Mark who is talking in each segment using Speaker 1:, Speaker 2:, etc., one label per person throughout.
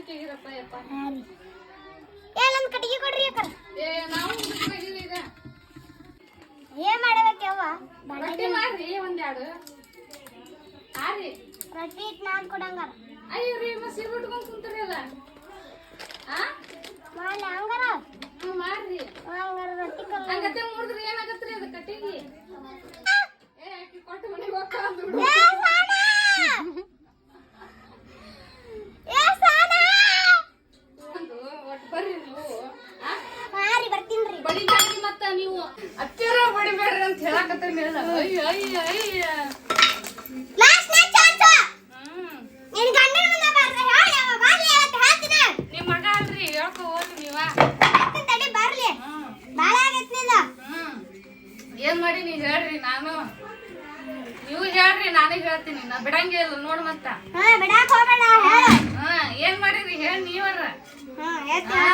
Speaker 1: ಮುದುಕಿಗಿರಪ್ಪ ಯಪ್ಪ.
Speaker 2: ಏ ನನ್ ಕಟ್ಟಿಗೆ ಕೊಡ್ರಿ ಅಕ್ಕ.
Speaker 1: ಏ ನಾವು ಮುದುಕಿಗಿರಿ ಈಗ.
Speaker 2: ಏನ್ ಮಾಡಬೇಕು ಯವ್ವ? ರೊಟ್ಟಿ
Speaker 1: ಮಾಡ್ರಿ ಒಂದೆರಡು. ಆರಿ
Speaker 2: ರೊಟ್ಟಿ ನಾನ್ ಕೊಡಂಗಾರ.
Speaker 1: ಅಯ್ಯೋ ರೀ ಮಸಿ ಬಿಟ್ಕೊಂಡ್ ಕುಂತೀರಲ್ಲ ಆ
Speaker 2: ಮಾಡ್ಲಿ ಹಂಗಾರ
Speaker 1: ಹ್ಞೂ ಮಾಡ್ರಿ
Speaker 2: ಹಂಗಾರ ರೊಟ್ಟಿ ಕಮ್ಮಿ ಹಂಗತ್ತೆ
Speaker 1: ಮುರಿದ್ರಿ ಏನಾಗತ್ರಿ ಅದು ಕಟ್ಟಿಗೆ ಏ ಆಕಿ ಕೊಟ್ಟು ಮನೆಗೆ ಹೋಗ್ತಾಳ ಏ
Speaker 2: ಸಾನ! ಏ ಸಾನ!
Speaker 1: ಒಟ್ಟು ಬರ್ರಿ ನೀವು ಆ?
Speaker 2: ಹಾ ರೀ ಬರ್ತೀನ್ರಿ
Speaker 1: ಬಡಿಬ್ಯಾಡ್ರಿ ಮತ್ತ ನೀವು. ಅತ್ತಿರ ಬಡಿಬ್ಯಾಡ್ರಿ ಅಂತ ಹೇಳಕತ್ತೀನಿ ಅಯ್ಯ ಅಯ್ಯ ಅಯ್ಯ.
Speaker 2: ಲಾಸ್ಟ್ ನೇ ಚಾನ್ಸ್
Speaker 1: ಹ್ಮ್.
Speaker 2: ಗಂಡನ ಮುಂದೆ ಬರ್ರಿ ಹೇಳಿ ಯವ್ವ ಅಂತ ಹೇಳ್ತೀನಿ.
Speaker 1: ನಿಮ್ ಮಗ ಅಲ್ರಿ ಹೇಳ್ಕೊ ಹೋಗ್ರಿ ನೀವ. ಏನ್ ಮಾಡಿ ನೀ ಹೇಳ್ರಿ ನಾನು. ನೀವು ಹೇಳ್ರಿ ನಾನೇ ಹೇಳ್ತೀನಿ. ನಾ ಬಿಡಂಗಿಲ್ಲ ನೋಡ್ ಮತ್ತ.
Speaker 2: ಹಾ ಬಿಡಾಕ್ ಹೋಗ್ಬೇಡ ಹೇಳು.
Speaker 1: ಹಾ ಏನ್ ಮಾಡಿರಿ ಹೇಳಿ ನೀವರ.
Speaker 2: ಹಾ. ಹೇಳ್ತೀನಿ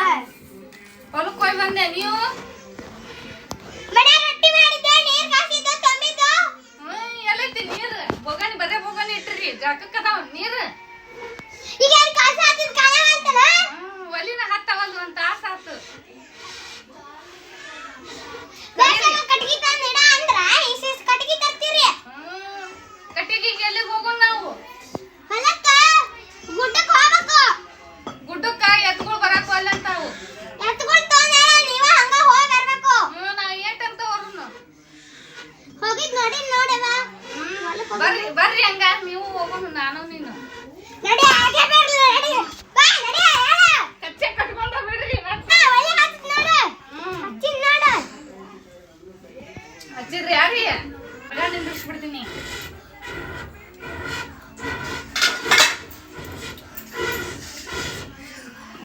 Speaker 1: ಹೊಲಕ್ ಹೋಗಿ ಬಂದೆ ನೀವು? ಜಳಕಕ್ಕದ ನೀರು?
Speaker 2: ಈಗ
Speaker 1: ಒಲಿನ ಹತ್ತವಲ್ದು ಒಂದ್ ತಾಸ ಆತು.
Speaker 2: ಕಟ್ಗಿ ತಂದಿಡ ಅಂದ್ರ ಇಸಿಸ್ ಕಟ್ಗಿ ತರ್ತೀರಿ
Speaker 1: ಕಟ್ಟಿಗೆ ಎಲ್ಲಿಗೆ ಹೋಗೋಣ ನಾವು?
Speaker 2: ಗುಡ್ಡಕ್ಕೆ ಹೋಗ್ಬೇಕು.
Speaker 1: ಗುಡ್ಡಕ್ಕ ಎತ್ತುಗಳು ಬರಕ್ ಒಲ್ಲ ಅಂತಾವು.
Speaker 2: ಎತ್ತುಗಳು ತೋನ ಹಂಗ
Speaker 1: ಹ್ಞೂ ನಾ ಏಟಂತ ಅವ್ರನ್ನ
Speaker 2: ಹೋಗಿದ್ ನೋಡಿ ನೋಡವಾ
Speaker 1: ಬರ್ರಿ ಬರ್ರಿ ಹಂಗ ನೀವು ಹೋಗೋಣ ನಾನು ನೀನು.
Speaker 2: ನಡಿ ಹಾಗೆ ಬಾ
Speaker 1: ಕಚ್ಚೆ ಬಿಡ್ರಿ ಒಳ್ಳೆ
Speaker 2: ಹಚ್ಚಿ ಹಚ್ಚಿ
Speaker 1: ಹಚ್ಚಿದ್ರಿ ಯಾರಿ ಮಗ ನಿಂದಿಸ್ಬಿಡ್ತೀನಿ